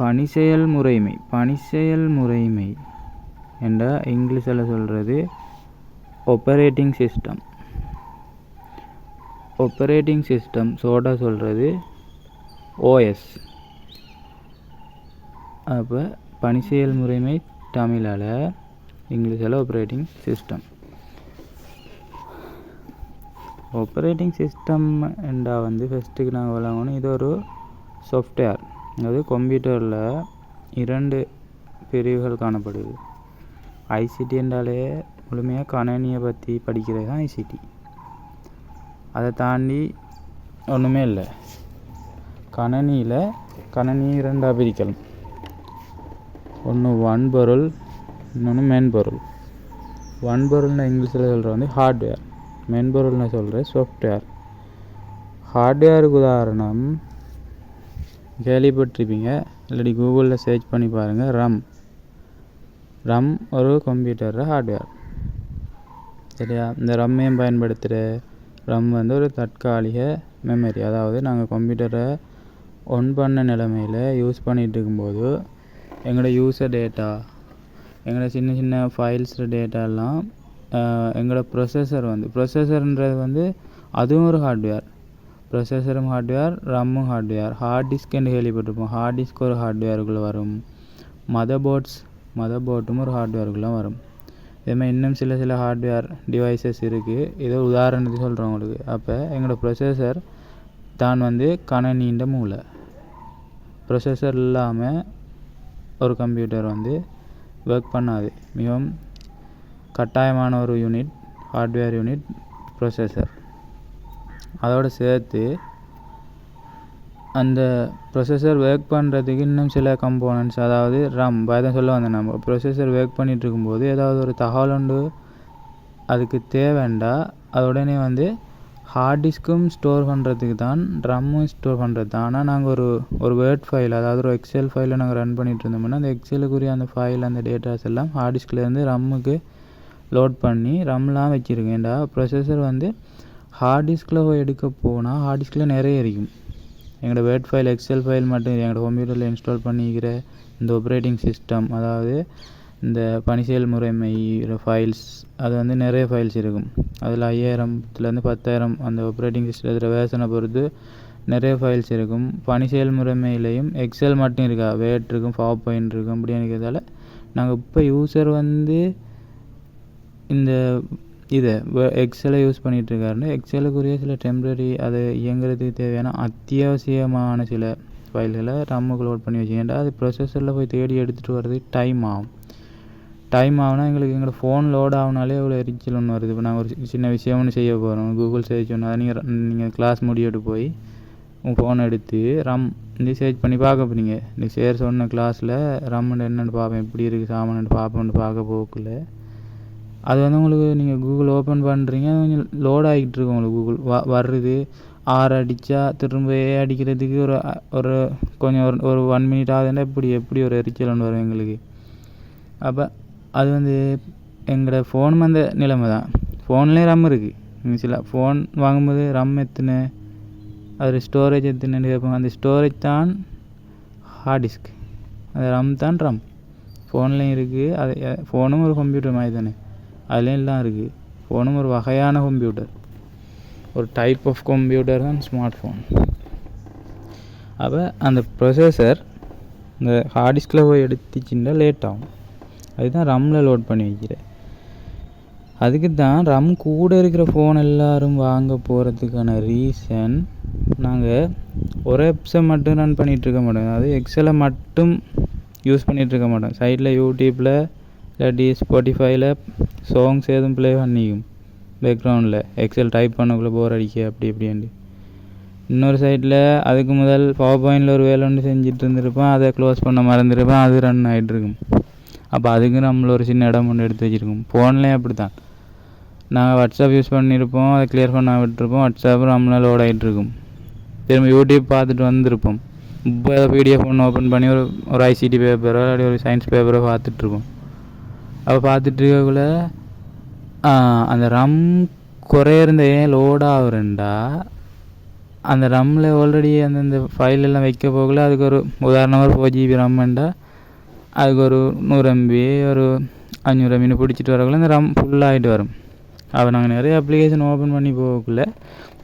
பணிசெயல் முறைமை பணிசெயல் முறைமை என்ற இங்கிலீஷில் சொல்கிறது ஒப்பரேட்டிங் சிஸ்டம் ஒப்பரேட்டிங் சிஸ்டம் சோடா சொல்கிறது ஓஎஸ் அப்போ பணிசெயல் முறைமை தமிழால் இங்கிலீஷில் ஆப்ரேட்டிங் சிஸ்டம் ஆப்ரேட்டிங் சிஸ்டம் என்றால் வந்து ஃபஸ்ட்டுக்கு நாங்கள் விளங்கணும். இது ஒரு சாஃப்ட்வேர் அதாவது கம்ப்யூட்டரில் இரண்டு பிரிவுகள் காணப்படுது. ஐசிடி என்றாலே முழுமையாக கணனியை பற்றி படிக்கிறது தான் ஐசிடி அதை தாண்டி ஒன்றுமே இல்லை. கணனியில் கணனி இரண்டாக பிரிக்கலாம். ஒன்று வன்பொருள் இன்னொன்று மென்பொருள். வன்பொருள்னு இங்கிலீஷில் சொல்கிற வந்து ஹார்ட்வேர் மென்பொருள்னு சொல்கிற சாஃப்ட்வேர் ஹார்ட்வேருக்கு உதாரணம் கேள்விப்பட்டிருப்பீங்க இல்லாட்டி கூகுளில் சர்ச் பண்ணி பாருங்கள் ரம். ரம் ஒரு கம்ப்யூட்டர் ஹார்ட்வேர் சரியா? இந்த ரம்மையும் பயன்படுத்துகிற ரம் வந்து ஒரு தற்காலிக மெமரி அதாவது நாங்கள் கம்ப்யூட்டரை ஒன் பண்ண நிலமையில் யூஸ் பண்ணிகிட்டு இருக்கும்போது எங்களோட யூஸர் டேட்டா எங்களோட சின்ன சின்ன ஃபைல்ஸ் டேட்டாலாம் எங்களோட ப்ரொசஸர் வந்து ப்ரொசஸர்ன்றது வந்து அதுவும் ஒரு ஹார்ட்வேர் ப்ரொசஸரும் ஹார்ட்வேர் ரம்மும் ஹார்ட்வேர் ஹார்ட் டிஸ்க் என்று கேள்விப்பட்டிருப்போம் ஹார்ட் டிஸ்க் ஒரு ஹார்ட்வேருக்குள்ளே வரும் மதர் போர்ட்ஸ் மதர் போர்ட்டும் ஒரு ஹார்ட்வேருக்குள்ளே வரும் இதேமாதிரி இன்னும் சில சில ஹார்ட்வேர் டிவைசஸ் இருக்குது இதோ உதாரணத்துக்கு சொல்கிறோம் உங்களுக்கு அப்போ எங்களோட ப்ரொசஸர் தான் வந்து கணனின்ற மூளை ப்ரொசஸர் இல்லாமல் ஒரு கம்ப்யூட்டர் வந்து ஒர்க் பண்ணாது மிகவும் கட்டாயமான ஒரு யூனிட் ஹார்ட்வேர் யூனிட் ப்ரொசஸர் அதோடு சேர்த்து அந்த ப்ரொசஸர் ஒர்க் பண்ணுறதுக்கு இன்னும் சில கம்போனன்ட்ஸ் அதாவது ரம் பயதம் சொல்ல வந்தேன் நம்ம ப்ரொசஸர் ஒர்க் பண்ணிகிட்டு இருக்கும்போது ஏதாவது ஒரு தகவல் உண்டு அதுக்கு தேவைண்டா அது உடனே வந்து ஹார்ட் டிஸ்க்கும் ஸ்டோர் பண்ணுறதுக்கு தான் ட்ரம்மும் ஸ்டோர் பண்ணுறது தான். ஆனால் நாங்கள் ஒரு ஒரு வேர்ட் ஃபைல் அதாவது ஒரு எக்ஸல் ஃபைலில் நாங்கள் ரன் பண்ணிகிட்டு இருந்தோம்னா அந்த எக்ஸலுக்குரிய அந்த ஃபைல் அந்த டேட்டாஸ் எல்லாம் ஹார்ட் டிஸ்க்லேருந்து ரம்முக்கு லோட் பண்ணி ரம்லாம் வச்சுருக்கேன்டா. ப்ரொசஸர் வந்து ஹார்ட் டிஸ்கில் எடுக்க போனால் ஹார்ட் டிஸ்கில் நிறைய இருக்கும். எங்களோட வேர்ட் ஃபைல் எக்ஸல் ஃபைல் மட்டும் எங்களோட கம்ப்யூட்டரில் இன்ஸ்டால் பண்ணிக்கிற இந்த ஆப்ரேட்டிங் சிஸ்டம் அதாவது இந்த பணி முறைமை ஃபைல்ஸ் அது வந்து நிறைய ஃபைல்ஸ் இருக்கும். அதில் ஐயாயிரத்துலேருந்து பத்தாயிரம் அந்த ஆப்ரேட்டிங் சிஸ்டத்தில் வேர்ஷனை பொறுத்து நிறைய ஃபைல்ஸ் இருக்கும். பணி முறைமையிலையும் எக்ஸல் மட்டும் இருக்கா? வேட் இருக்கும் பவர் பாயிண்ட் இருக்கும் அப்படி இருக்கிறதால நாங்கள் இப்போ யூசர் வந்து இந்த இதை எக்ஸலை யூஸ் பண்ணிகிட்ருக்காருன்னு எக்ஸலுக்குரிய சில டெம்ப்ரரி அது இயங்குறதுக்கு தேவையான அத்தியாவசியமான சில ஃபைல்களை ரம்முக்கு லோட் பண்ணி வச்சுக்கிட்டா அது ப்ரொசஸரில் போய் தேடி எடுத்துகிட்டு வர்றதுக்கு டைம் ஆகும். டைம் ஆகுனா எங்களுக்கு எங்களோட ஃபோன் லோட் ஆகுனாலே இவ்வளோ எரிச்சல் ஒன்று வருது. இப்போ நாங்கள் ஒரு சின்ன விஷயம் ஒன்று செய்ய போகிறோம் கூகுள் சர்ச் ஒன்று அதை நீங்கள் நீங்கள் கிளாஸ் முடிவிட்டு போய் உங்கள் ஃபோனை எடுத்து ரம் இந்த சர்ச் பண்ணி பார்க்க போறீங்க. இந்த சேர் சொன்ன கிளாஸில் ரம்முன்னு என்னென்னு பார்ப்பேன் எப்படி இருக்குது சாமான்னு பார்ப்போம்னு பார்க்க போக்குள்ள அது வந்து உங்களுக்கு நீங்கள் கூகுள் ஓப்பன் பண்ணுறீங்க அது கொஞ்சம் லோட் ஆகிட்டு உங்களுக்கு கூகுள் வ வர்றது ஆறு அடித்தா திரும்ப ஏ அடிக்கிறதுக்கு ஒரு ஒரு கொஞ்சம் ஒரு ஒரு ஒன் மினிட் ஆகுதுன்னா இப்படி எப்படி ஒரு எரிச்சல் ஒன்று வரும் எங்களுக்கு. அப்போ அது வந்து எங்களோட ஃபோனும் அந்த நிலைமை தான். ஃபோன்லேயும் ரம் இருக்குது சில ஃபோன் வாங்கும்போது ரம் எத்தனை அது ஸ்டோரேஜ் எத்தனைன்னு கேட்பாங்க அந்த ஸ்டோரேஜ் தான் ஹார்ட் டிஸ்க் அந்த ரம் தான் ரம் ஃபோன்லேயும் இருக்குது அது ஃபோனும் ஒரு கம்ப்யூட்டர் மாதிரி தானே. அதுலேயும் எல்லாம் இருக்குது ஃபோனும் ஒரு வகையான கம்ப்யூட்டர் ஒரு டைப் ஆஃப் கம்ப்யூட்டர் தான் ஸ்மார்ட் ஃபோன் அப்போ அந்த ப்ரொசஸர் இந்த ஹார்ட் டிஸ்கில் போய் எடுத்துச்சுன்னா லேட் ஆகும். அதுதான் ரம்மில் லோட் பண்ணி வைக்கிறேன். அதுக்கு தான் ரம் கூட இருக்கிற ஃபோன் எல்லோரும் வாங்க போகிறதுக்கான ரீசன் நாங்கள் ஒரு எப்ஸை மட்டும் ரன் பண்ணிகிட்ருக்க மாட்டோம். அதாவது எக்ஸலை மட்டும் யூஸ் பண்ணிகிட்ருக்க மாட்டோம். சைடில் யூடியூப்பில் இல்லாட்டி ஸ்பாட்டிஃபைல சாங்ஸ் எதுவும் ப்ளே பண்ணிக்கும். பேக்ரவுண்டில் எக்ஸல் டைப் பண்ணக்குள்ளே போர் அடிக்க அப்படி இப்படின்ட்டு. இன்னொரு சைடில் அதுக்கு முதல் பவர் பாயிண்டில் ஒரு வேலை ஒன்று செஞ்சுட்டு இருந்திருப்பேன். அதை க்ளோஸ் பண்ண மறந்துருப்பேன். அது ரன் ஆகிட்டுருக்கும் அப்போ அதுக்கு நம்மள ஒரு சின்ன இடம் ஒன்று எடுத்து வச்சுருக்கோம். ஃபோன்லேயும் அப்படி தான் நாங்கள் வாட்ஸ்அப் யூஸ் பண்ணியிருப்போம் அதை கிளியர் பண்ண விட்டுருப்போம் வாட்ஸ்அப்பும் நம்மளால் லோட் ஆகிட்டுருக்கும் திரும்ப யூடியூப் பார்த்துட்டு வந்திருப்போம். இப்போ ஏதோ பிடிஎஃப் ஒன்று ஓப்பன் பண்ணி ஒரு ஒரு ஐசிடி பேப்பரோ இல்லாட்டி ஒரு சயின்ஸ் பேப்பரோ பார்த்துட்ருப்போம் அப்போ பார்த்துட்டு இருக்கக்குள்ள அந்த ரம் குறையிருந்த ஏன் லோட் ஆகுறேன்டா. அந்த ரம்மில் ஆல்ரெடி அந்தந்த ஃபைல் எல்லாம் வைக்க போகல. அதுக்கு ஒரு உதாரணமாக ஒரு ஃபோர் ஜிபி ரம்மெண்டா அதுக்கு ஒரு நூறு எம்பி ஒரு அஞ்சூறு எம்பின்னு பிடிச்சிட்டு வரக்குள்ள இந்த ரம் ஃபுல்லாகிட்டு வரும். அப்போ நாங்கள் நிறைய அப்ளிகேஷன் ஓப்பன் பண்ணி போகக்குள்ள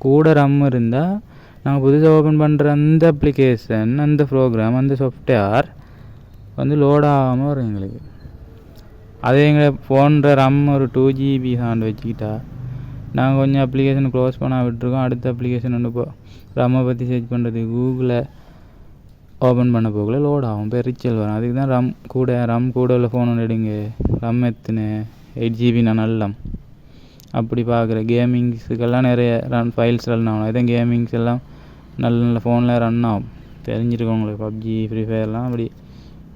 கூட ரம் இருந்தால் நாங்கள் புதுசாக ஓப்பன் பண்ணுற அந்த அப்ளிகேஷன் அந்த ப்ரோக்ராம் அந்த சாஃப்ட்வேர் வந்து லோட் ஆகாமல் வரும் எங்களுக்கு. அதே எங்கள் ஃபோன்ற ரம் ஒரு டூ ஜிபி சாண்டு வச்சுக்கிட்டா நாங்கள் கொஞ்சம் அப்ளிகேஷன் க்ளோஸ் பண்ண விட்டுருக்கோம். அடுத்த அப்ளிகேஷன் ஒன்று போ ரம்மை பற்றி சர்ச் பண்ணுறது கூகுளில் ஓப்பன் பண்ண போகல லோட் ஆகும். பெரிச்சல் வரும். அதுக்கு தான் ரம் கூட ரம் கூட உள்ள ஃபோன் ஒன்று எடுங்க. ரம் எத்தினு? எயிட் ஜிபி நான் நல்லம் அப்படி பார்க்குற கேமிங்ஸுக்கெல்லாம் நிறைய ரன் ஃபைல்ஸ் ரன் ஆகணும். இதான் கேமிங்ஸ் எல்லாம் நல்ல நல்ல ஃபோனில் ரன் ஆகும். தெரிஞ்சிருக்கும் உங்களுக்கு பப்ஜி ஃப்ரீ ஃபயர்லாம் அப்படி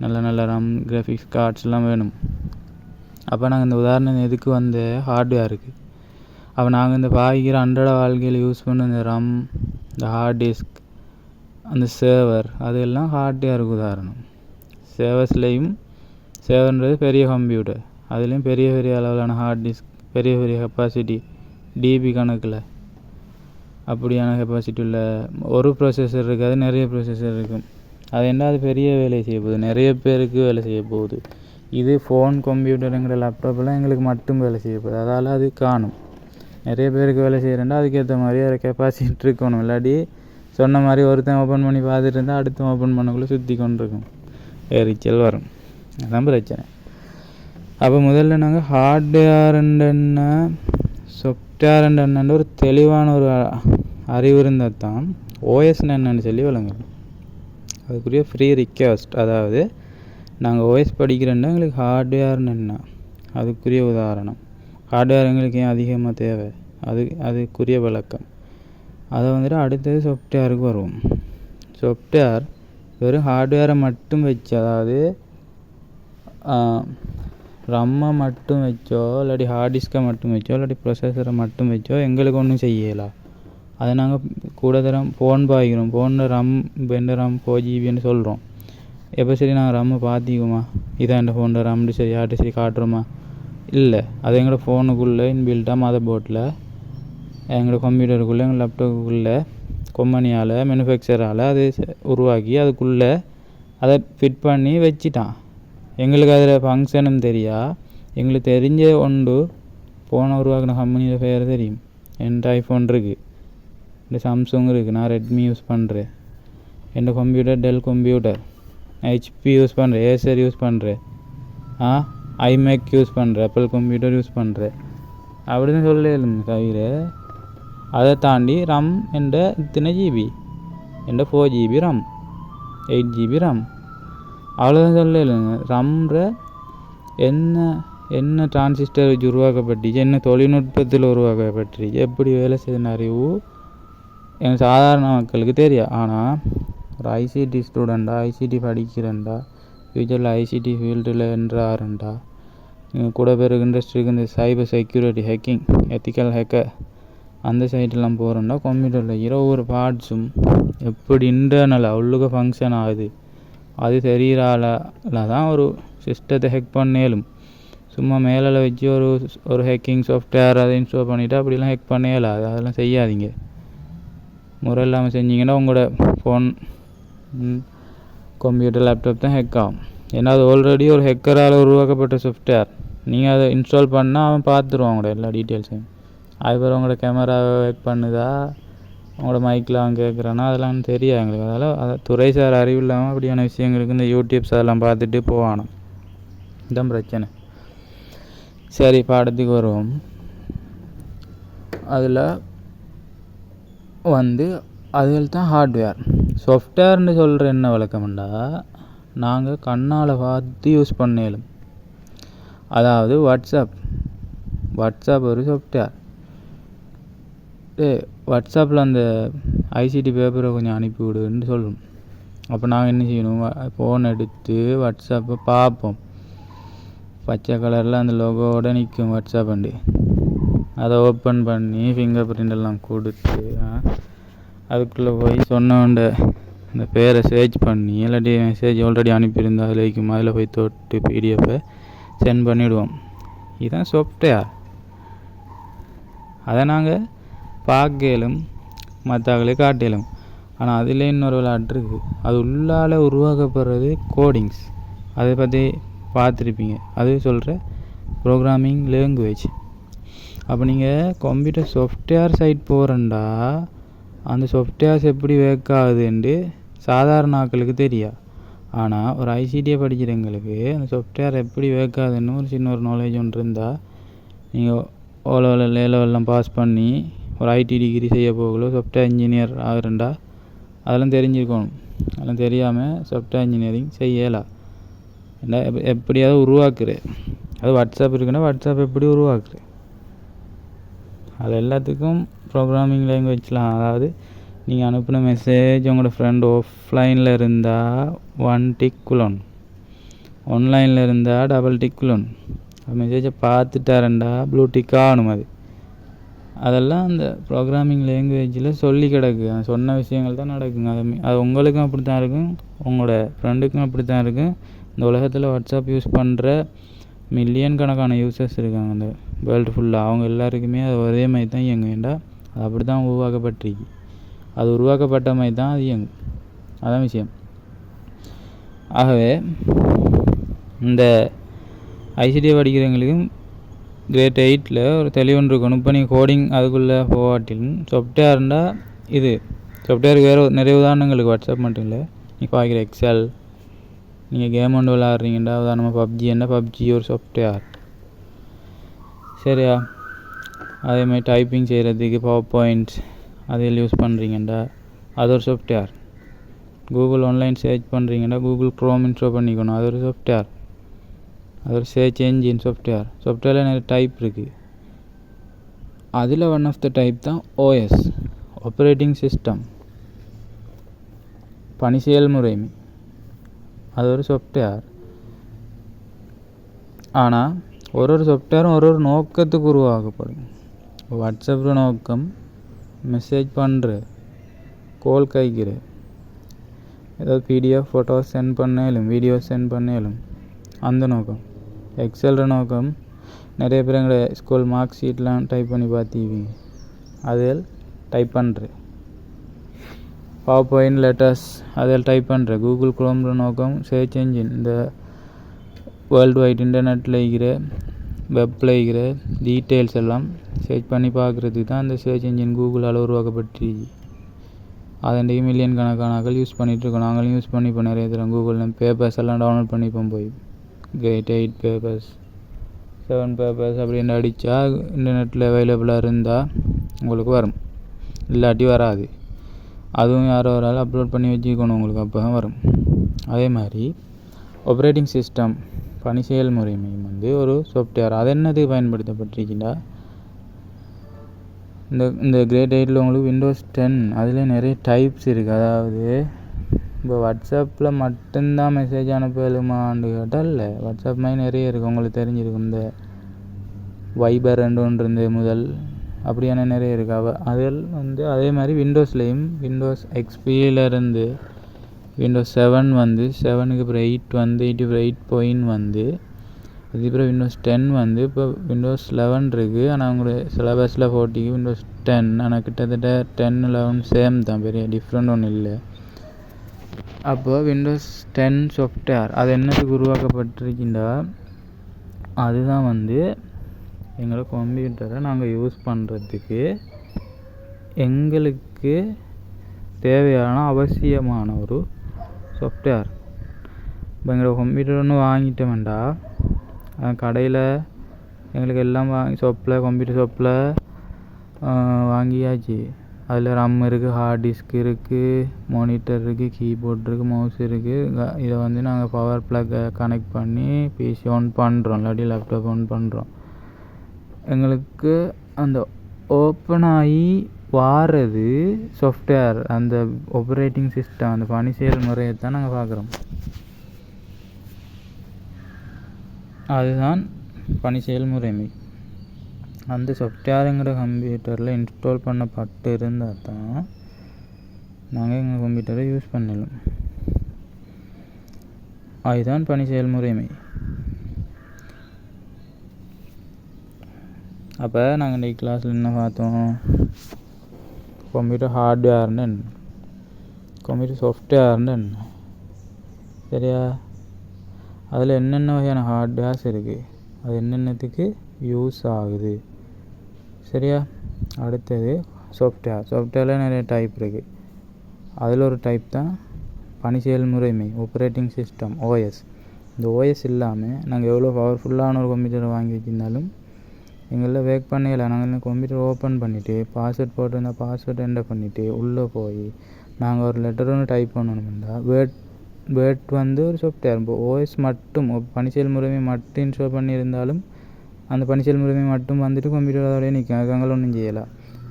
நல்ல நல்ல ரம் கிராஃபிக்ஸ் கார்ட்ஸ்லாம் வேணும். அப்போ நாங்கள் இந்த உதாரணம் எதுக்கு வந்த? ஹார்ட்வேருக்கு அப்போ நாங்கள் இந்த பாய்கிற அன்றாட வாழ்க்கையில் யூஸ் பண்ண இந்த ரம் இந்த ஹார்ட் டிஸ்க் அந்த சேவர் அதெல்லாம் ஹார்ட்வேருக்கு உதாரணம். சேவர்ஸ்லேயும் சேவர்ன்றது பெரிய கம்ப்யூட்டர் அதுலேயும் பெரிய பெரிய அளவிலான ஹார்ட் டிஸ்க் பெரிய பெரிய கெப்பாசிட்டி டிபி கணக்கில் அப்படியான கெப்பாசிட்டி உள்ள ஒரு ப்ரொசஸர் இருக்காது நிறைய ப்ரொசஸர் இருக்கும். அது என்ன? அது பெரிய வேலையை செய்ய போகுது. நிறைய பேருக்கு வேலை செய்ய போகுது. இது ஃபோன் கம்ப்யூட்டருங்கிற லேப்டாப்லாம் எங்களுக்கு மட்டும் வேலை செய்ய போகுது. அதால் அது காணும். நிறைய பேருக்கு வேலை செய்கிறேன்டா அதுக்கேற்ற மாதிரி அதை கெப்பாசிட்டி இருக்கணும். இல்லாட்டி சொன்ன மாதிரி ஒருத்தன் ஓப்பன் பண்ணி பார்த்துட்டு இருந்தால் அடுத்தவன் ஓப்பன் பண்ணக்குள்ளே சுற்றி கொண்டு இருக்கும் எரிச்சல் வரும். அதான் பிரச்சனை. அப்போ முதல்ல நாங்கள் ஹார்ட்வேர் என்ன சாஃப்ட்வேர் என்னன்னு ஒரு தெளிவான ஒரு அறிவு இருந்தால் தான் ஓஎஸ்ன்னு என்னன்னு சொல்லி விளங்கணும் அதுக்குரிய ஃப்ரீ ரிக்வஸ்ட் அதாவது நாங்கள் ஓஎஸ் படிக்கிறோன்னா எங்களுக்கு ஹார்ட்வேர்னு என்ன? அதுக்குரிய உதாரணம். ஹார்ட்வேர் எங்களுக்கு ஏன் அதிகமாக தேவை? அது அதுக்குரிய விளக்கம். அதை வந்துட்டு அடுத்தது சாஃப்ட்வேருக்கு வருவோம். சாஃப்ட்வேர் வெறும் ஹார்ட்வேரை மட்டும் வச்சு அதாவது ரம்மை மட்டும் வச்சோ இல்லாட்டி ஹார்ட் டிஸ்கை மட்டும் வச்சோ இல்லாட்டி ப்ரொசஸரை மட்டும் வச்சோ எங்களுக்கு ஒன்றும் செய்யலாம் அதை நாங்கள் கூட தரம் ஃபோன் பாய்க்கிறோம் ஃபோனில் ரம் பெண்டு ரம் ஃபோர் ஜிபின்னு சொல்கிறோம் எப்போ சரி நாங்கள் ரம்மு பார்த்திக்குமா இதான் என் ஃபோனில் ரம்னு சரி யார்கிட்ட சரி காட்டுறோமா? இல்லை அது எங்களோட ஃபோனுக்குள்ளே இன்பில்ட்டாக மதர் போர்ட்டில் எங்களோட கம்ப்யூட்டருக்குள்ளே எங்கள் லேப்டாப்புக்குள்ளே கொம்பனியால் மேனுஃபேக்சரால் அது உருவாக்கி அதுக்குள்ளே அதை ஃபிட் பண்ணி வச்சிட்டான். எங்களுக்கு அதில் ஃபங்க்ஷனும் தெரியா? எங்களுக்கு தெரிஞ்ச ஒன்று ஃபோனை உருவாக்கின கம்பெனியில் பேர் தெரியும். என்கிட்ட ஐஃபோன் இருக்குது இந்த சாம்சங் இருக்குது நான் ரெட்மி யூஸ் பண்ணுறேன் என் computer Dell computer HP use பண்ணுறேன் ஏசர் யூஸ் பண்ணுற ஆ? ஐமேக் யூஸ் பண்ணுற ஆப்பிள் கம்ப்யூட்டர் யூஸ் பண்ணுறேன் அப்படின்னு சொல்லலும் தவிர அதை தாண்டி ரம் என்ற இத்தனை ஜிபி என்ற four GB RAM eight GB RAM அவ்வளோதான் சொல்லலுங்க ரம்ன்ற என்ன என்ன டிரான்சிஸ்டர் வச்சு உருவாக்கப்பட்டுச்சு என்ன தொழில்நுட்பத்தில் உருவாக்கப்பட்டுச்சு எப்படி வேலை செய்யணும் அறிவு எனக்கு சாதாரண மக்களுக்கு தெரியும். ஆனால் ஒரு ஐசிடி ஸ்டூடெண்ட்டாக ஐசிடி படிக்கிறேன்டா. ஃப்யூச்சரில் ஐசிடி ஃபீல்டில் என்றாருண்டா கூட பேருக்கு இண்டஸ்ட்ரிக்கு இந்த cyber security hacking ethical hacker அந்த சைட்டெல்லாம் போகிறோம்னா கம்ப்யூட்டரில் இரவு ஒரு பார்ட்ஸும் எப்படி இன்டர்னலாக உள்ளுக ஃபங்க்ஷன் ஆகுது. அது தெரியறால தான் ஒரு சிஸ்டத்தை ஹேக் பண்ணேலும். சும்மா மேலே வச்சு ஒரு ஒரு ஹேக்கிங் சாஃப்ட்வேர் அதை இன்ஸ்டால் பண்ணிவிட்டு அப்படிலாம் ஹேக் பண்ண இயலாது அதெல்லாம் செய்யாதீங்க. முறை இல்லாமல் செஞ்சீங்கன்னா உங்களோட ஃபோன் கம்ப்யூட்டர் லேப்டாப் தான் ஹேக் ஆகும் ஏன்னா அது ஆல்ரெடி ஒரு ஹேக்கரால் உருவாக்கப்பட்ட சாஃப்ட்வேர் நீங்கள் அதை இன்ஸ்டால் பண்ணால் அவன் பார்த்துருவான் உங்களோட எல்லா டீட்டெயில்ஸையும் அதுக்கப்புறம் உங்களோட கேமராவை ஹேக் பண்ணுதா உங்களோட மைக்கில் அவன் கேட்குறானா அதெல்லாம் தெரியாது எங்களுக்கு அதனால் அதை துறை சார் அறிவு இல்லாமல் அப்படியான விஷயங்களுக்கு இந்த யூடியூப்ஸ் அதெல்லாம் பார்த்துட்டு போவானோ இதுதான் பிரச்சனை சரி பாடத்துக்கு வருவோம் அதில் வந்து அதில் தான் ஹார்ட்வேர் சாஃப்ட்வேர்னு சொல்கிற என்ன விளக்கம்ண்டா நாங்கள் கண்ணால் பார்த்து யூஸ் பண்ணேலும். அதாவது வாட்ஸ்அப் வாட்ஸ்அப் ஒரு சாஃப்ட்வேர் டே வாட்ஸ்அப்பில் அந்த ஐசிடி பேப்பரை கொஞ்சம் அனுப்பி விடுன்னு சொல்லும். அப்போ நாங்கள் என்ன செய்யணும்? ஃபோன் எடுத்து வாட்ஸ்அப்பை பார்ப்போம். பச்சை கலரில் அந்த லோகோவோட நிற்கும் வாட்ஸ்அப் அண்டு அதை ஓப்பன் பண்ணி ஃபிங்கர் பிரிண்ட் எல்லாம் கொடுத்து அதுக்குள்ளே போய் சொன்னவண்ட அந்த பேரை சர்ச் பண்ணி இல்லாட்டி மெசேஜ் ஆல்ரெடி அனுப்பியிருந்தா அதில் வைக்கும்? அதில் போய் தொட்டு பிடிஎஃப்பை சென்ட் பண்ணிவிடுவோம் இதுதான் சாஃப்ட்வேர் அதை நாங்கள் பார்க்கலும் மற்றவர்களே காட்டிலும். ஆனால் அதில் இன்னொரு விளையாட்டு இருக்குது அது உள்ளால் உருவாக்கப்படுறது கோடிங்ஸ் அதை பற்றி பார்த்துருப்பீங்க. அது சொல்கிற ப்ரோக்ராமிங் லேங்குவேஜ் அப்போ நீங்கள் கம்ப்யூட்டர் சாஃப்ட்வேர் சைட் போகிறேன்டா அந்த சாஃப்ட்வேர்ஸ் எப்படி ஒர்க் ஆகுதுன்ட்டு சாதாரண ஆட்களுக்கு தெரியா. ஆனால் ஒரு ஐசிடியை படிக்கிறவங்களுக்கு அந்த சாஃப்ட்வேர் எப்படி ஒர்க் ஆகுதுன்னு ஒரு சின்ன ஒரு நாலேஜ் ஒன்று இருந்தால் நீங்கள் ஓ லெவலில் ஏ லெவல்லாம் பாஸ் பண்ணி ஒரு ஐடி டிகிரி செய்ய போகலோ சாஃப்ட்வேர் இன்ஜினியர் ஆகிறண்டா அதெல்லாம் தெரிஞ்சிருக்கணும். அதெல்லாம் தெரியாமல் சாஃப்ட்வேர் இன்ஜினியரிங் செய்யலாம் என்ன எப் எப்படியாவது உருவாக்குற. அது வாட்ஸ்அப் இருக்குன்னா வாட்ஸ்அப் எப்படி உருவாக்குற? அது எல்லாத்துக்கும் ப்ரோக்ராமிங் லாங்குவேஜ்லாம் அதாவது நீங்கள் அனுப்பின மெசேஜ் உங்களோட ஃப்ரெண்ட் ஆஃப்லைனில் இருந்தால் ஒன் டிக் குலோன் ஆன்லைனில் இருந்தால் டபுள் டிக் குலோன் மெசேஜை பார்த்துட்டாரண்டா ப்ளூ டிக்காக ஆகணும் அது. அதெல்லாம் அந்த ப்ரோக்ராமிங் லேங்குவேஜில் சொல்லி கிடக்கு. அந்த சொன்ன விஷயங்கள் தான் நடக்குங்க. அது அது உங்களுக்கும் அப்படி தான் இருக்கும். உங்களோட ஃப்ரெண்டுக்கும் அப்படி தான் இருக்கும். இந்த உலகத்தில் வாட்ஸ்அப் யூஸ் பண்ணுற மில்லியன் கணக்கான யூசர்ஸ் இருக்காங்க அந்த வேர்ல்டு ஃபுல்லாக அவங்க எல்லாருக்குமே அது ஒரே மாதிரி தான் இயங்குவேண்டா அது அப்படி தான் உருவாக்கப்பட்டிருக்கு. அது உருவாக்கப்பட்ட மாதிரி தான் அது இயங்கும். அதான் விஷயம். ஆகவே இந்த ஐசிடிஏ படிக்கிறவங்களுக்கும் கிரேட் எயிட்டில் ஒரு தெளிவொன்று இருக்கணும். இப்போ நீங்கள் கோடிங் அதுக்குள்ளே போகாட்டிலும் சாஃப்ட்வேர் இருந்தால் இது சாஃப்ட்வேருக்கு வேறு நிறைய உதாரணங்களுக்கு வாட்ஸ்அப் மட்டும் இல்லை. நீங்கள் பார்க்குற எக்ஸல் நீங்கள் கேம் ஒன்று விளாட்றீங்கடா உதாரணமாக பப்ஜி என்ன பப்ஜி ஒரு சாஃப்ட்வேர் சரியா? அதேமாதிரி டைப்பிங் செய்கிறதுக்கு பவர் பாயிண்ட்ஸ் அதில் யூஸ் பண்ணுறீங்கடா அது ஒரு சாஃப்ட்வேர் கூகுள் ஆன்லைன் சர்ச் பண்ணுறீங்கடா கூகுள் க்ரோம் இன்ஸ்டால் பண்ணிக்கணும். அது ஒரு சாஃப்ட்வேர் அது ஒரு சர்ச் என்ஜின் சாஃப்ட்வேர் சாஃப்ட்வேரில் நிறைய டைப் இருக்குது அதில் ஒன் ஆஃப் த டைப் தான் ஓஎஸ் ஆப்ரேட்டிங் சிஸ்டம் பணி செயல்முறை அது ஒரு சாஃப்ட்வேர் ஆனால் ஒரு ஒரு சாஃப்ட்வேரும் ஒரு ஒரு நோக்கத்துக்கு உருவாக்கப்படும் வாட்ஸ்அப்பில் நோக்கம் மெசேஜ் பண்ணுற கோல் கைக்கிற. ஏதாவது பிடிஎஃப் ஃபோட்டோஸ் சென்ட் பண்ணாலும் வீடியோ சென்ட் பண்ணாலும் அந்த நோக்கம். எக்ஸல்ற நோக்கம் நிறைய பேர் எங்களை ஸ்கூல் மார்க் ஷீட்லாம் டைப் பண்ணி பார்த்திருப்பீங்க அதில் டைப் பண்ணுற பவர் பாயிண்ட் லெட்டர்ஸ் அதில் டைப் பண்ணுறேன் கூகுள் குரோம்ற நோக்கம் சர்ச் என்ஜின் இந்த வேர்ல்டு வைட் இன்டர்நெட்டில் இருக்கிற வெப்பில் இருக்கிற டீட்டெயில்ஸ் எல்லாம் சர்ச் பண்ணி பார்க்குறதுக்கு தான் அந்த சர்ச் இன்ஜின் கூகுளால் உருவாக்கப்பட்டுருச்சு அதன்றைக்கு மில்லியன் கணக்கான ஆக்கள் யூஸ் பண்ணிகிட்ருக்கோம் நாங்களும் யூஸ் பண்ணி இப்போ நிறைய தரம் கூகுளில் பேப்பர்ஸ் எல்லாம் டவுன்லோட் பண்ணிப்போம் போய் grade eight papers seven papers அப்படின்னு அடித்தா இன்டர்நெட்டில் அவைலபிளாக இருந்தால் உங்களுக்கு வரும். இல்லாட்டி வராது. அதுவும் யாரோ ஒரு ஆள் அப்லோட் பண்ணி வச்சுக்கணும் உங்களுக்கு அப்போ தான் வரும். அதே மாதிரி ஆப்ரேட்டிங் சிஸ்டம் பணி செயல்முறை மையம் வந்து ஒரு சாஃப்ட்வேர் அது என்னது பயன்படுத்தப்பட்டிருக்குன்னா இந்த இந்த கிரேட் எயிட்டில் உங்களுக்கு விண்டோஸ் டென் அதில் நிறைய டைப்ஸ் இருக்குது அதாவது இப்போ வாட்ஸ்அப்பில் மட்டும்தான் மெசேஜ் அனுப்பலுமான்னு கேட்டால் இல்லை. வாட்ஸ்அப் மாதிரி நிறைய இருக்குது உங்களுக்கு தெரிஞ்சிருக்கும். இந்த வைபர் ரெண்டு ஒன்று இருந்து முதல். அப்படியான நிறைய இருக்குது அவ அதில் வந்து அதே மாதிரி விண்டோஸ்லேயும் விண்டோஸ் எக்ஸ்பியிலேருந்து விண்டோஸ் செவன் வந்து செவனுக்கு அப்புறம் எயிட் வந்து எயிட்டி அப்புறம் எயிட் பாயிண்ட் வந்து. அதுக்கப்புறம் விண்டோஸ் டென் வந்து இப்போ விண்டோஸ் லெவன் இருக்குது ஆனால் அவங்களோட சிலபஸில் ஃபோர்ட்டிக்கு விண்டோஸ் டென் ஆனால் கிட்டத்தட்ட டென் லெவன் சேம் தான். பெரிய டிஃப்ரெண்ட் ஒன்றும் இல்லை. அப்போது விண்டோஸ் டென் சாஃப்ட்வேர் அது என்னத்துக்கு உருவாக்கப்பட்டிருக்கின்றா அதுதான் வந்து எங்களோட கம்ப்யூட்டரை நாங்கள் யூஸ் பண்ணுறதுக்கு எங்களுக்கு தேவையான அவசியமான ஒரு சாஃப்ட்வேர் பயங்கர எங்களோட கம்ப்யூட்டர் ஒன்று வாங்கிட்டோம்டா கடையில் எங்களுக்கு எல்லாம் வாங்கி ஷாப்பில் கம்ப்யூட்டர் ஷாப்பில் வாங்கியாச்சு அதில் ரம் இருக்குது ஹார்ட் டிஸ்க் இருக்குது மானிட்டர் இருக்குது கீபோர்ட் இருக்குது மவுஸ் இருக்குது இதை வந்து நாங்கள் பவர் ப்ளக்கை கனெக்ட் பண்ணி பிசி ஆன் பண்ணுறோம் இல்லாட்டி லேப்டாப் ஆன் பண்ணுறோம் எங்களுக்கு அந்த ஓப்பன் ஆகி வாரது சாஃப்ட்வேர் அந்த ஆப்ரேட்டிங் சிஸ்டம் அந்த பணி செயல் முறையை தான் நாங்கள் பார்க்குறோம். அதுதான் பணி செயல்முறைமை அந்த சாஃப்ட்வேருங்கிற கம்ப்யூட்டரில் இன்ஸ்டால் பண்ணப்பட்டு இருந்தால் தான் நாங்கள் எங்கள் கம்ப்யூட்டரை யூஸ் பண்ணலாம். அதுதான் பணி செயல்முறைமை அப்போ நாங்கள் இன்றைக்கி கிளாஸில் என்ன பார்த்தோம்? கம்ப்யூட்டர் ஹார்ட்வேர்னு என்ன கம்ப்யூட்டர் சாஃப்ட்வேர்னு என்ன சரியா? அதில் என்னென்ன வகையான ஹார்ட்வேர்ஸ் இருக்குது அது என்னென்னத்துக்கு யூஸ் ஆகுது? சரியா? அடுத்தது சாஃப்ட்வேர் சாஃப்ட்வேரில் நிறைய டைப் இருக்குது அதில் ஒரு டைப் தான் பணி செயல்முறைமை ஆப்ரேட்டிங் சிஸ்டம் ஓஎஸ் இந்த ஓஎஸ் இல்லாமல் நாங்கள் எவ்வளோ பவர்ஃபுல்லான ஒரு கம்ப்யூட்டர் வாங்கி வச்சிருந்தாலும் எங்களில் வேக் பண்ணல நாங்கள் கம்ப்யூட்டர் ஓப்பன் பண்ணிவிட்டு பாஸ்வேர்ட் போட்டிருந்தா பாஸ்வேர்ட் என்டர் பண்ணிவிட்டு உள்ளே போய் நாங்கள் ஒரு லெட்டர் ஒன்று டைப் பண்ணணும்னா வேர்ட் வேர்ட் வந்து ஒரு சாஃப்ட்வேர் ஓஎஸ் மட்டும் பணி முறைமை மட்டும் இன்ஸ்டால் பண்ணியிருந்தாலும் அந்த பணி முறைமை மட்டும் வந்துட்டு கம்ப்யூட்டர் அதோடய நிற்கும் அதுக்காக ஒன்றும் செய்யலை.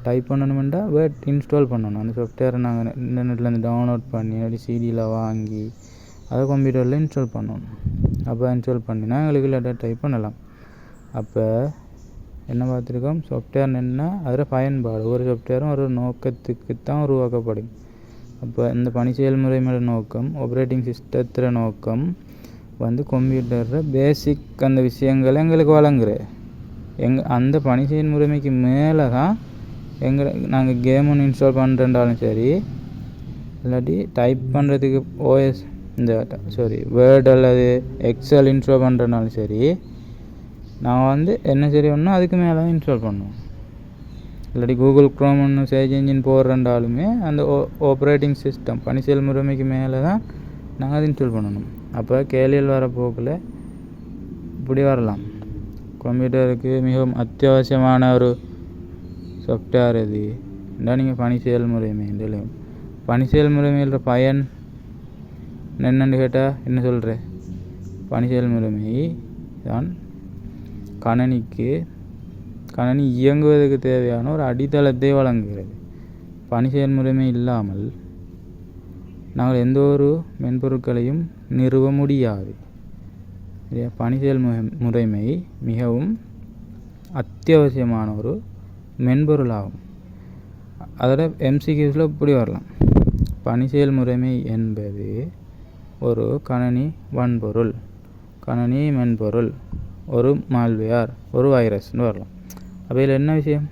டைப் பண்ணணுமெண்டா வேர்ட் இன்ஸ்டால் பண்ணணும். அந்த சாஃப்ட்வேரை நாங்கள் இன்டர்நெட்லேருந்து டவுன்லோட் பண்ணி அப்படி சிடியில் வாங்கி அதை கம்ப்யூட்டரில் இன்ஸ்டால் பண்ணணும். அப்போ இன்ஸ்டால் பண்ணினா எங்களுக்கு லெட்டர் டைப் பண்ணலாம். அப்போ என்ன பார்த்துருக்கோம்? சாஃப்ட்வேர் என்ன அதில் பயன்பாடு. ஒரு சாஃப்ட்வேரும் ஒரு நோக்கத்துக்கு தான் உருவாக்கப்படும். அப்போ இந்த பணி செயல்முறையோட நோக்கம் ஆப்ரேட்டிங் சிஸ்டத்தில் நோக்கம் வந்து கம்ப்யூட்டரில் பேசிக் அந்த விஷயங்களை எங்களுக்கு வழங்குற. எங் அந்த பணி செயல்முறைமைக்கு மேலே தான் எங்களை நாங்கள் கேம் ஒன்று இன்ஸ்டால் பண்ணுறேன்றாலும் சரி இல்லாட்டி டைப் பண்ணுறதுக்கு ஓஎஸ் இந்த சாரி வேர்ட் அல்லது எக்ஸல் இன்ஸ்டால் பண்ணுறனாலும் சரி நான் வந்து என்ன சரி ஒன்றும் அதுக்கு மேலே தான் இன்ஸ்டால் பண்ணுவோம் இல்லாட்டி கூகுள் க்ரோம் ஒன்று இன்ஜின் போடுறண்டாலுமே அந்த ஓ ஆப்ரேட்டிங் சிஸ்டம் பணி செயல்முறைமைக்கு மேலே தான் நாங்கள் அதை இன்ஸ்டால் பண்ணணும். அப்போ கேள்வியில் வர போக்கில் இப்படி வரலாம். கம்ப்யூட்டருக்கு மிகவும் அத்தியாவசியமான ஒரு சாஃப்ட்வேர் இது. என்ன நீங்கள் பணி செயல்முறைமை என்றும் பணி செயல்முறைமைன்ற பயன் என்னென்னு கேட்டால் என்ன சொல்கிற பணி செயல்முறைமை தான் கணனிக்கு கணனி இயங்குவதற்கு தேவையான ஒரு அடித்தளத்தை வழங்குகிறது. பணி செயல்முறைமை இல்லாமல் நாங்கள் எந்த ஒரு மென்பொருட்களையும் நிறுவ முடியாது. பணி செயல் முறைமை மிகவும் அத்தியாவசியமான ஒரு மென்பொருளாகும். அதோட எம்சிக்யூஸில் இப்படி வரலாம். பணி செயல் முறைமை என்பது ஒரு கணனி வன்பொருள் கணனி மென்பொருள். ஒரு மால்வேர் ஒரு வைரஸ்னு வரலாம். அப்போ இதில் என்ன விஷயம்?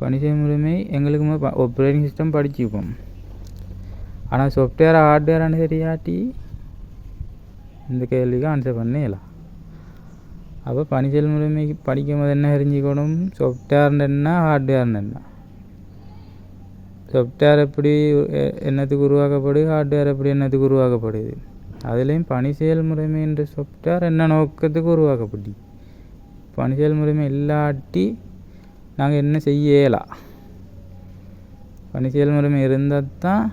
பணி செய்முறைமை எங்களுக்கு ஆப்ரேட்டிங் சிஸ்டம் படிச்சுப்போம். ஆனால் சாஃப்ட்வேர் ஹார்ட்வேரானு சரியாட்டி இந்த கேள்விக்கு ஆன்சர் பண்ணலாம் அப்போ பணி செயல்முறைமைக்கு படிக்கும் போது என்ன தெரிஞ்சுக்கணும்? சாஃப்ட்வேர்னு என்ன ஹார்ட்வேர்னு என்ன? சாஃப்ட்வேர் எப்படி என்னத்துக்கு உருவாக்கப்படுது? ஹார்ட்வேர் எப்படி என்னத்துக்கு உருவாக்கப்படுது? அதுலேயும் பணி செயல்முறைமை என்ற சாஃப்ட்வேர் என்ன நோக்கத்துக்கு உருவாக்கப்பட்டு? பணி செயல்முறைமை இல்லாட்டி நாங்கள் என்ன செய்யலாம் பணி செயல்முறைமை இருந்தால் தான்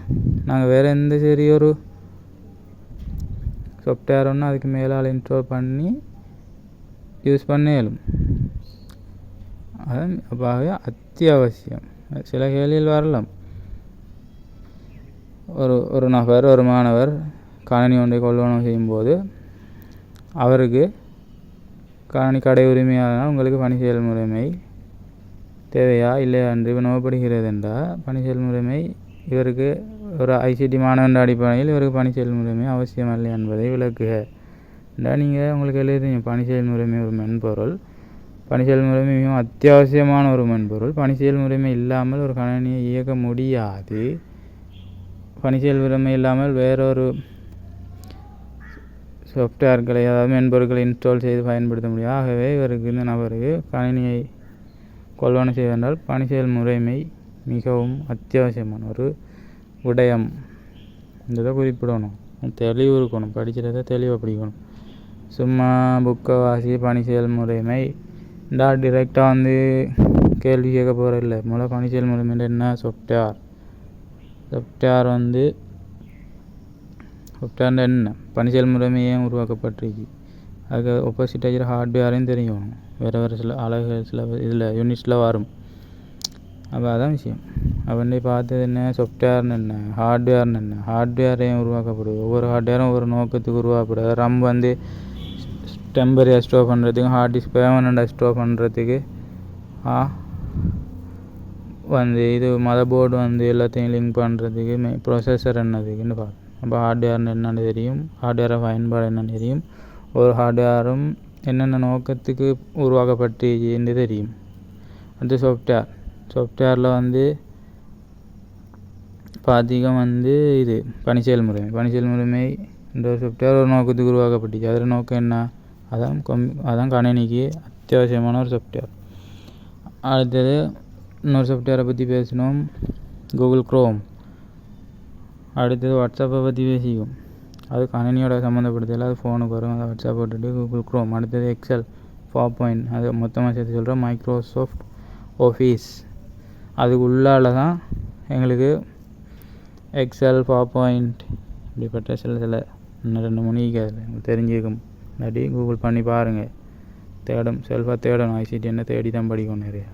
நாங்கள் வேறு எந்த சரி ஒரு சாஃப்ட்வேர் ஒன்று அதுக்கு மேலால் இன்ஸ்டால் பண்ணி யூஸ் பண்ணேயும் அது அப்பாவே அத்தியாவசியம். சில கேள்வியில் வரலாம். ஒரு ஒரு நபர் ஒரு மாணவர் கணனி ஒன்றை கொள்வனம் செய்யும்போது அவருக்கு கணனி கடை உரிமையாளனால் உங்களுக்கு பணி செயல்முறைமை தேவையா இல்லையா என்று வினவப்படுகிறது என்றால் பணி செயல்முறைமை இவருக்கு ஒரு ஐசிடி மாணவன் அடிப்படையில் இவருக்கு பணி செயல்முறைமை அவசியம் இல்லை என்பதை விளக்குக. என்றால் நீங்கள் உங்களுக்கு எழுதுங்க பணி செயல்முறைமை ஒரு மென்பொருள். பணி செயல்முறைமை மிகவும் அத்தியாவசியமான ஒரு மென்பொருள். பணி செயல்முறைமை இல்லாமல் ஒரு கணினியை இயக்க முடியாது. பணி செயல்முறைமை இல்லாமல் வேறொரு சாஃப்ட்வேர்களை அதாவது மென்பொருட்களை இன்ஸ்டால் செய்து பயன்படுத்த முடியும். ஆகவே இவருக்கு இந்த நபருக்கு கணினியை கொள்வனை செய்வதால் பணி செயல் முறைமை மிகவும் அத்தியாவசியமான ஒரு விடயம். இதை குறிப்பிடணும். தெளிவு இருக்கணும். படிக்கிறத தெளிவாக படிக்கணும். சும்மா புக்கை வாசி பணி செயல்முறைமை இந்த டிரெக்டாக வந்து கேள்வி கேட்க போகிற இல்லை முதல்ல பணி முறைமையில் என்ன? சாஃப்ட்வேர் சாஃப்ட்வேர் வந்து சாஃப்ட்வேர் என்ன? பணி செயல்முறைமை ஏன் உருவாக்கப்பட்டிருக்கு. அதுக்கு ஒப்போசிட் ஆகிற ஹார்ட்வேரையும் தெரியும். வேறு வேறு சில அழகு சில இதில் யூனிட்ஸில் வரும். அப்போ அதான் விஷயம். அப்போ பார்த்தது என்ன? சாஃப்ட்வேர்னு என்ன? ஹார்ட்வேர்னு என்ன? ஹார்ட்வேர் ஏன் உருவாக்கப்படுது. ஒவ்வொரு ஹார்ட்வேரும் ஒவ்வொரு நோக்கத்துக்கு உருவாக்கப்படுது. ரம் வந்து டெம்பரரியாக ஸ்டோர் பண்ணுறதுக்கு ஹார்ட் டிஸ்க் பெர்மனண்டாக ஸ்டோர் பண்ணுறதுக்கு வந்து இது மதர் போர்டு வந்து எல்லாத்தையும் லிங்க் பண்ணுறதுக்கு மெ ப்ரொசஸர் என்னதுக்குன்னு பார்க்கணும் அப்போ ஹார்ட்வேர் என்னென்னு தெரியும். ஹார்ட்வேரை பயன்பாடு என்னென்னு தெரியும். ஒரு ஹார்ட்வேரும் என்னென்ன நோக்கத்துக்கு உருவாக்கப்பட்டு என்று தெரியும். அடுத்து சாஃப்ட்வேர் சாஃப்ட்வேரில் வந்து இப்போ அதிகம் வந்து இது பணிச்செயல் முறைமை பணிச்செயல் முறைமை இந்த ஒரு சாஃப்ட்வேர் ஒரு நோக்கத்துக்கு உருவாக்கப்பட்டுச்சு அதில் நோக்கம் என்ன? அதான் கம் அதான் கணினிக்கு அத்தியாவசியமான ஒரு சாஃப்ட்வேர் அடுத்தது இன்னொரு சாஃப்ட்வேரை பற்றி பேசினோம். கூகுள் க்ரோம் அடுத்தது வாட்ஸ்அப்பை பற்றி பேசிக்கும் அது கணினியோட சம்மந்தப்படுத்தல அது ஃபோனுக்கு வரும். அதை வாட்ஸ்அப் விட்டுட்டு கூகுள் க்ரோம் அடுத்தது எக்ஸல் பவர் பாயிண்ட் அது மொத்தமாக சேர்த்து சொல்கிறேன் மைக்ரோசாஃப்ட் ஆஃபீஸ் அதுக்கு உள்ளால தான் எங்களுக்கு எக்ஸல் பவர் பாயிண்ட் இப்படிப்பட்ட சில சில இன்னும் ரெண்டு மணிக்கு அதில் உங்களுக்கு தெரிஞ்சிருக்கும். இல்லாட்டி கூகுள் பண்ணி பாருங்கள் தேடும் செல்ஃபாக தேடணும். ஐசிடி என்ன தேடி தான் படிக்கணும் நிறையா.